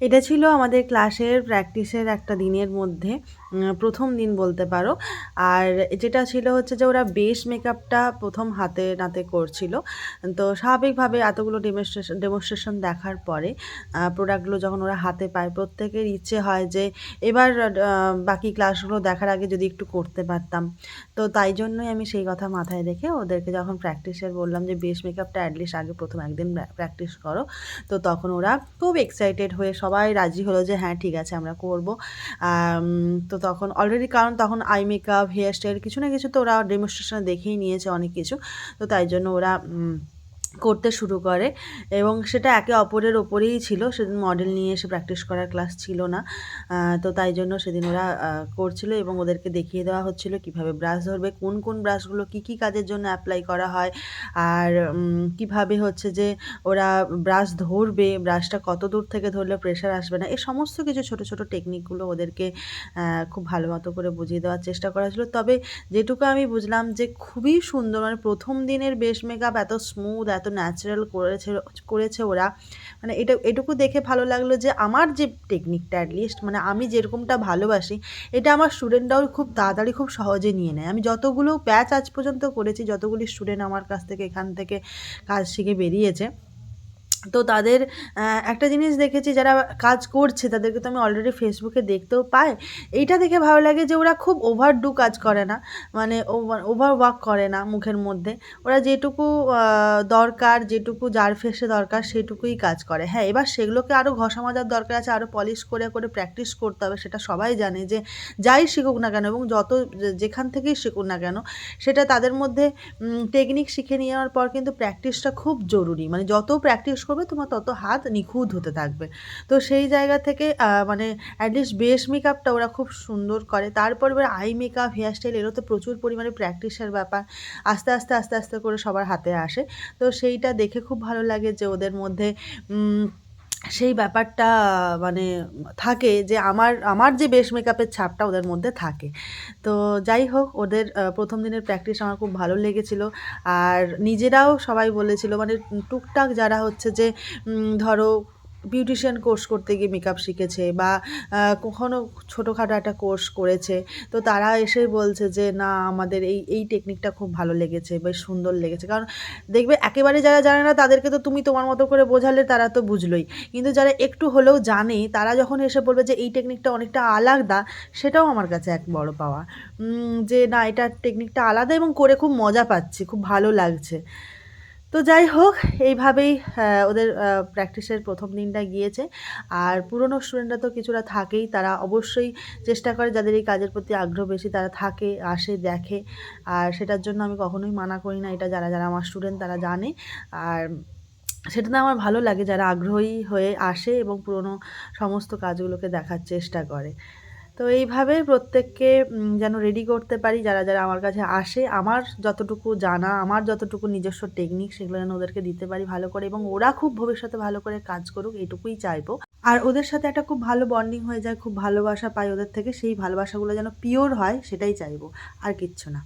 এটা ছিল আমাদের ক্লাসের প্র্যাকটিসের একটা দিনের মধ্যে প্রথম দিন বলতে পারো। আর যেটা ছিল হচ্ছে যে ওরা বেস মেকআপটা প্রথম হাতে নাতে করছিল। তো স্বাভাবিকভাবে এতগুলো ডেমনস্ট্রেশন ডেমনস্ট্রেশন দেখার পরে প্রোডাক্টগুলো যখন ওরা হাতে পায়, প্রত্যেকের ইচ্ছে হয় যে এবার বাকি ক্লাসগুলো দেখার আগে যদি একটু করতে পারতাম। তো তাই জন্যই আমি সেই কথা মাথায় রেখে ওদেরকে যখন প্র্যাকটিসের বললাম যে বেস মেকআপটা অ্যাটলিস্ট আগে প্রথম একদিন প্র্যাকটিস করো। তো তখন ওরা খুব এক্সাইটেড হয়ে সবাই রাজি হলো যে হ্যাঁ ঠিক আছে, আমরা করব। তো তখন অলরেডি কারণ তখন আই মেকআপ হেয়ার স্টাইল কিছু না কিছু তো ওরা ডেমনস্ট্রেশনে দেখেই নিয়েছে অনেক কিছু। তো তাই জন্য ওরা করতে শুরু করে এবং সেটা একে অপরের ওপরেই ছিল। সেদিন মডেল নিয়ে এসে প্র্যাকটিস করার ক্লাস ছিল না। তো তাই জন্য সেদিন ওরা করছিল এবং ওদেরকে দেখিয়ে দেওয়া হচ্ছিল কীভাবে ব্রাশ ধরবে, কোন কোন ব্রাশগুলো কী কী কাজের জন্য অ্যাপ্লাই করা হয়। আর কীভাবে হচ্ছে যে ওরা ব্রাশ ধরবে ব্রাশটা কত দূর থেকে ধরলে প্রেশার আসবে না এই সমস্ত কিছু ছোট ছোট টেকনিকগুলো ওদেরকে খুব ভালো মতো করে বুঝিয়ে দেওয়ার চেষ্টা করা ছিল। তবে যেটুকু আমি বুঝলাম যে খুবই সুন্দর মানে প্রথম দিনের বেশ মেকআপ এত স্মুথ এত ন্যাচারাল করেছে করেছে ওরা। মানে এটা, এটুকু দেখে ভালো লাগল যে আমার যে টেকনিকটা অ্যাটলিস্ট মানে আমি যেরকমটা ভালোবাসি, এটা আমার স্টুডেন্টরাও খুব তাড়াতাড়ি খুব সহজে নিয়ে নেয়। আমি যতগুলো ব্যাচ আজ পর্যন্ত করেছি, যতগুলি স্টুডেন্ট আমার কাছ থেকে, এখান থেকে কাজ শিখে বেরিয়েছে তো তাদের একটা জিনিস দেখেছি যারা কাজ করছে, তাদেরকে তো আমি অলরেডি ফেসবুকে দেখতেও পাই। এইটা দেখে ভালো লাগে যে ওরা খুব ওভার ডু কাজ করে না মানে ওভার ওয়ার্ক করে না মুখের মধ্যে। ওরা যেটুকু দরকার, যেটুকু যার ফেসে দরকার সেটুকুই কাজ করে। হ্যাঁ এবার সেগুলোকে আরও ঘষা মাজার দরকার আছে আরও পলিশ করে করে প্র্যাকটিস করতে হবে, সেটা সবাই জানে যে যাই শিখুক না কেন এবং যত যেখান থেকেই শিখুক না কেন, সেটা তাদের মধ্যে টেকনিক শিখে নেওয়ার পর কিন্তু প্র্যাকটিসটা খুব জরুরি। মানে যত প্র্যাকটিস করবে তোমার তত হাত নিখুঁত হতে থাকবে। তো সেই জায়গা থেকে মানে অ্যাটলিস্ট বেস মেকআপটা ওরা খুব সুন্দর করে। তারপর এবার আই মেকআপ হেয়ার স্টাইল এরও তো প্রচুর পরিমাণে প্র্যাকটিসের ব্যাপার। আস্তে আস্তে আস্তে আস্তে করে সবার হাতে আসে। তো সেইটা দেখে খুব ভালো লাগে যে ওদের মধ্যে সেই ব্যাপারটা মানে থাকে যে আমার আমার যে বেশ মেকআপের ছাপটা ওদের মধ্যে থাকে। তো যাই হোক, ওদের প্রথম দিনের প্র্যাকটিস আমার খুব ভালো লেগেছিল। আর নিজেরাও সবাই বলেছিল মানে টুকটাক যারা হচ্ছে যে ধরো বিউটিশিয়ান কোর্স করতে গিয়ে মেকআপ শিখেছে বা কখনও ছোটোখাটো একটা কোর্স করেছে, তো তারা এসে বলছে যে, না, আমাদের এই এই টেকনিকটা খুব ভালো লেগেছে, বেশ সুন্দর লেগেছে। কারণ দেখবে একেবারে যারা জানে না, তাদেরকে তো তুমি তোমার মতো করে বোঝালে তারা তো বুঝলোই। কিন্তু যারা একটু হলেও জানে, তারা যখন এসে বলবে যে, এই টেকনিকটা অনেকটা আলাদা, সেটাও আমার কাছে এক বড় পাওয়া। যে, না, এটা টেকনিকটা আলাদা এবং করে খুব মজা পাচ্ছি, খুব ভালো লাগছে। তো যাই হোক, এইভাবেই ওদের প্র্যাকটিসের প্রথম দিনটা গিয়েছে। আর পুরনো স্টুডেন্টরা তো কিছুটা থাকেই, তারা অবশ্যই চেষ্টা করে যাদের এই কাজের প্রতি আগ্রহ বেশি, তারা থাকে, আসে, দেখে। আর সেটার জন্য আমি কখনোই মানা করি না, এটা যারা যারা আমার স্টুডেন্ট তারা জানে। আর সেটাতে আমার ভালো লাগে, যারা আগ্রহী হয়ে আসে এবং পুরনো সমস্ত কাজগুলোকে দেখার চেষ্টা করে। তো এইভাবে প্রত্যেককে যেন রেডি করতে পারি, যারা যারা আমার কাছে আসে, আমার যতটুকু জানা, আমার যতটুকু নিজস্ব টেকনিক সেগুলো যেন ওদেরকে দিতে পারি ভালো করে এবং ওরা খুব ভবিষ্যতে ভালো করে কাজ করুক এটুকুই চাইব। আর ওদের সাথে একটা খুব ভালো বন্ডিং হয়ে যায়, খুব ভালোবাসা পাই ওদের থেকে, সেই ভালোবাসাগুলো যেন পিওর হয়, সেটাই চাইব, আর কিচ্ছু না।